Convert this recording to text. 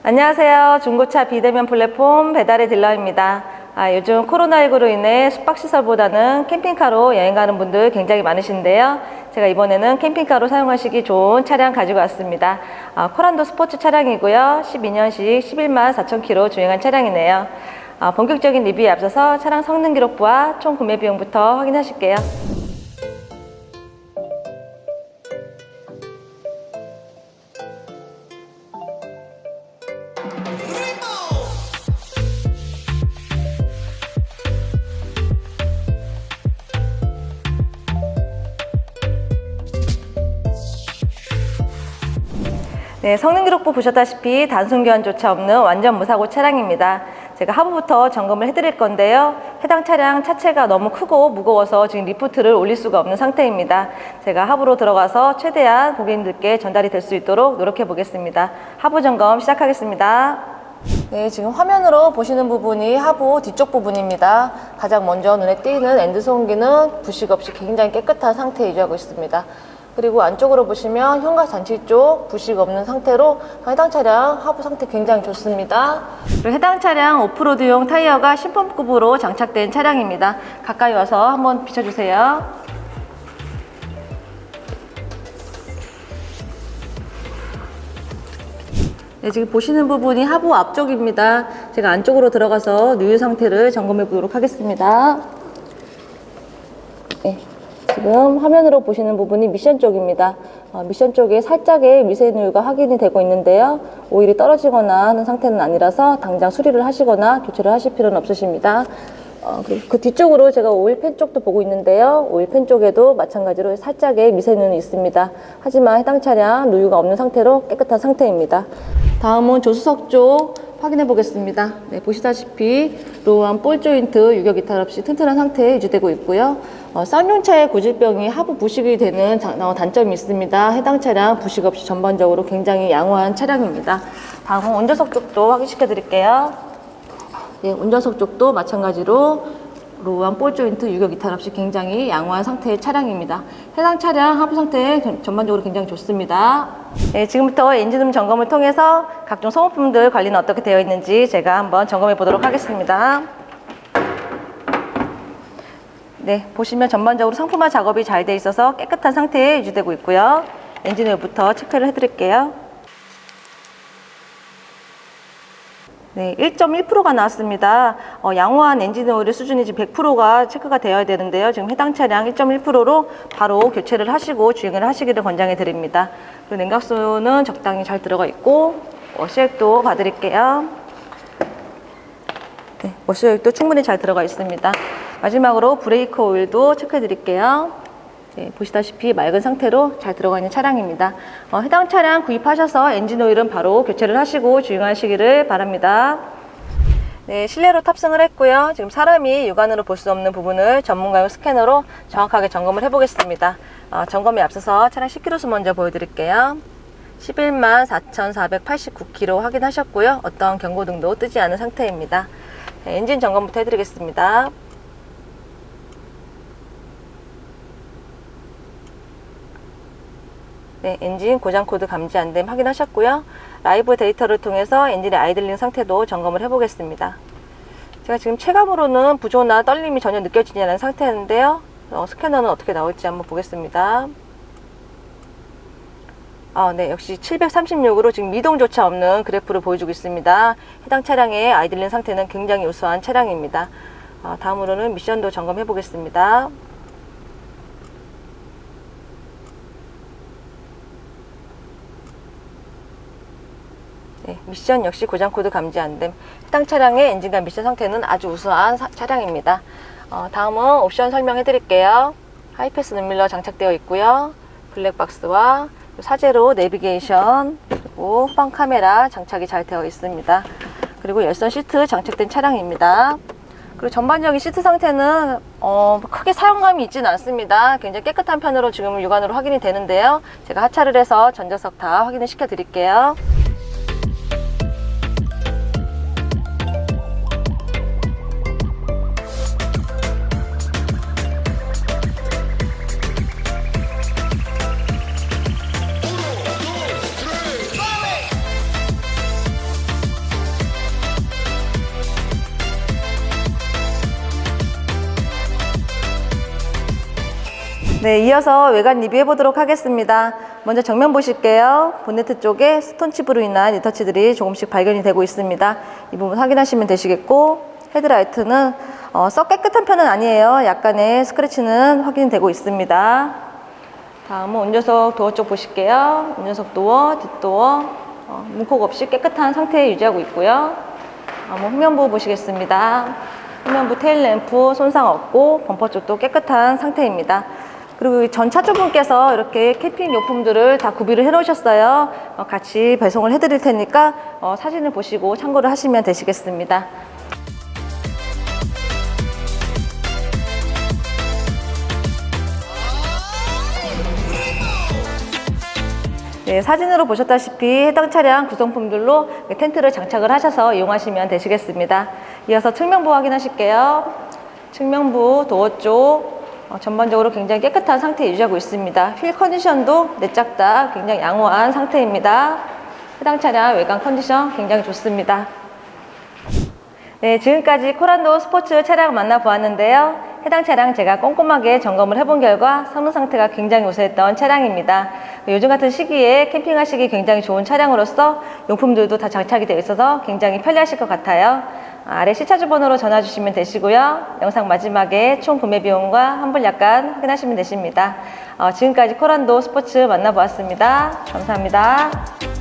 안녕하세요. 중고차 비대면 플랫폼 배달의 딜러입니다. 아, 요즘 코로나19로 인해 숙박시설보다는 캠핑카로 여행 가는 분들 굉장히 많으신데요. 제가 이번에는 캠핑카로 사용하시기 좋은 차량 가지고 왔습니다. 아, 코란도 스포츠 차량이고요. 12년식 11만 4천 킬로 주행한 차량이네요. 아, 본격적인 리뷰에 앞서서 차량 성능 기록부와 총 구매 비용부터 확인하실게요. 네, 성능 기록부 보셨다시피 단순 교환조차 없는 완전 무사고 차량입니다. 제가 하부부터 점검을 해드릴 건데요. 해당 차량 차체가 너무 크고 무거워서 지금 리프트를 올릴 수가 없는 상태입니다. 제가 하부로 들어가서 최대한 고객님들께 전달이 될 수 있도록 노력해 보겠습니다. 하부 점검 시작하겠습니다. 네, 지금 화면으로 보시는 부분이 하부 뒤쪽 부분입니다. 가장 먼저 눈에 띄는 엔드 소음기는 부식 없이 굉장히 깨끗한 상태에 유지하고 있습니다. 그리고 안쪽으로 보시면 현관 잔치 쪽 부식 없는 상태로 해당 차량 하부 상태 굉장히 좋습니다. 그리고 해당 차량 오프로드용 타이어가 신품급으로 장착된 차량입니다. 가까이 와서 한번 비춰주세요. 네, 지금 보시는 부분이 하부 앞쪽입니다. 제가 안쪽으로 들어가서 누유 상태를 점검해 보도록 하겠습니다. 네, 지금 화면으로 보시는 부분이 미션 쪽입니다. 어, 미션 쪽에 살짝의 미세 누유가 확인이 되고 있는데요. 오일이 떨어지거나 하는 상태는 아니라서 당장 수리를 하시거나 교체를 하실 필요는 없으십니다. 어, 그리고 그 뒤쪽으로 제가 오일팬 쪽도 보고 있는데요. 오일팬 쪽에도 마찬가지로 살짝의 미세 누유는 있습니다. 하지만 해당 차량 누유가 없는 상태로 깨끗한 상태입니다. 다음은 조수석 쪽 확인해 보겠습니다. 네, 보시다시피 로우한 볼 조인트 유격 이탈 없이 튼튼한 상태에 유지되고 있고요. 어, 쌍용차의 고질병이 하부 부식이 되는 자- 어, 단점이 있습니다. 해당 차량 부식 없이 전반적으로 굉장히 양호한 차량입니다. 다음은 운전석 쪽도 확인시켜 드릴게요. 네, 운전석 쪽도 마찬가지로 로우한 볼 조인트 유격 이탈 없이 굉장히 양호한 상태의 차량입니다. 해당 차량 하부 상태 전반적으로 굉장히 좋습니다. 네, 지금부터 엔진음 점검을 통해서 각종 소모품들 관리는 어떻게 되어 있는지 제가 한번 점검해 보도록 하겠습니다. 네, 보시면 전반적으로 상품화 작업이 잘 돼 있어서 깨끗한 상태에 유지되고 있고요. 엔진 오일부터 체크를 해드릴게요. 네, 1.1%가 나왔습니다. 어, 양호한 엔진 오일의 수준이 지금 100%가 체크가 되어야 되는데요. 지금 해당 차량 1.1%로 바로 교체를 하시고 주행을 하시기를 권장해 드립니다. 그리고 냉각수는 적당히 잘 들어가 있고 워시액도 봐드릴게요. 네, 워시액도 충분히 잘 들어가 있습니다. 마지막으로 브레이크 오일도 체크해 드릴게요. 네, 보시다시피 맑은 상태로 잘 들어가 있는 차량입니다. 어, 해당 차량 구입하셔서 엔진 오일은 바로 교체를 하시고 주행하시기를 바랍니다. 네, 실내로 탑승을 했고요. 지금 사람이 육안으로 볼 수 없는 부분을 전문가용 스캐너로 정확하게 점검을 해보겠습니다. 어, 점검에 앞서서 차량 10km 먼저 보여드릴게요. 11만 4,489km 확인하셨고요. 어떤 경고등도 뜨지 않은 상태입니다. 네, 엔진 점검부터 해드리겠습니다. 네, 엔진 고장 코드 감지 안 됨 확인하셨고요. 라이브 데이터를 통해서 엔진의 아이들링 상태도 점검을 해보겠습니다. 제가 지금 체감으로는 부조나 떨림이 전혀 느껴지지 않은 상태인데요. 어, 스캐너는 어떻게 나올지 한번 보겠습니다. 아, 네, 역시 736으로 지금 미동조차 없는 그래프를 보여주고 있습니다. 해당 차량의 아이들링 상태는 굉장히 우수한 차량입니다. 아, 다음으로는 미션도 점검해 보겠습니다. 네, 미션 역시 고장 코드 감지 안 됨. 해당 차량의 엔진과 미션 상태는 아주 우수한 사- 차량입니다. 어, 다음은 옵션 설명해 드릴게요. 하이패스 눈밀러 장착되어 있고요. 블랙박스와 사제로 내비게이션 그리고 후방 카메라 장착이 잘 되어 있습니다. 그리고 열선 시트 장착된 차량입니다. 그리고 전반적인 시트 상태는 어, 크게 사용감이 있지는 않습니다. 굉장히 깨끗한 편으로 지금 육안으로 확인이 되는데요. 제가 하차를 해서 전자석 다 확인을 시켜 드릴게요. 네, 이어서 외관 리뷰해 보도록 하겠습니다. 먼저 정면 보실게요. 본네트 쪽에 스톤칩으로 인한 리터치들이 조금씩 발견이 되고 있습니다. 이 부분 확인하시면 되시겠고 헤드라이트는 어, 썩 깨끗한 편은 아니에요. 약간의 스크래치는 확인이 되고 있습니다. 다음은 운전석 도어 쪽 보실게요. 운전석 도어, 뒷도어 어, 문콕 없이 깨끗한 상태에 유지하고 있고요. 다음은 후면부 보시겠습니다. 후면부 테일 램프 손상 없고 범퍼 쪽도 깨끗한 상태입니다. 그리고 이전 차주분께서 이렇게 캠핑 용품들을 다 구비를 해 놓으셨어요. 어, 같이 배송을 해 드릴 테니까 어, 사진을 보시고 참고를 하시면 되시겠습니다. 네, 사진으로 보셨다시피 해당 차량 구성품들로 텐트를 장착을 하셔서 이용하시면 되시겠습니다. 이어서 측면부 확인하실게요. 측면부 도어 쪽 어, 전반적으로 굉장히 깨끗한 상태 유지하고 있습니다. 휠 컨디션도 내짝 다 굉장히 양호한 상태입니다. 해당 차량 외관 컨디션 굉장히 좋습니다. 네, 지금까지 코란도 스포츠 차량 만나보았는데요. 해당 차량 제가 꼼꼼하게 점검을 해본 결과 성능 상태가 굉장히 우수했던 차량입니다. 요즘 같은 시기에 캠핑하시기 굉장히 좋은 차량으로서 용품들도 다 장착이 되어 있어서 굉장히 편리하실 것 같아요. 아래 시차주 번호로 전화 주시면 되시고요. 영상 마지막에 총 구매 비용과 환불 약관 확인하시면 되십니다. 어, 지금까지 코란도 스포츠 만나보았습니다. 감사합니다.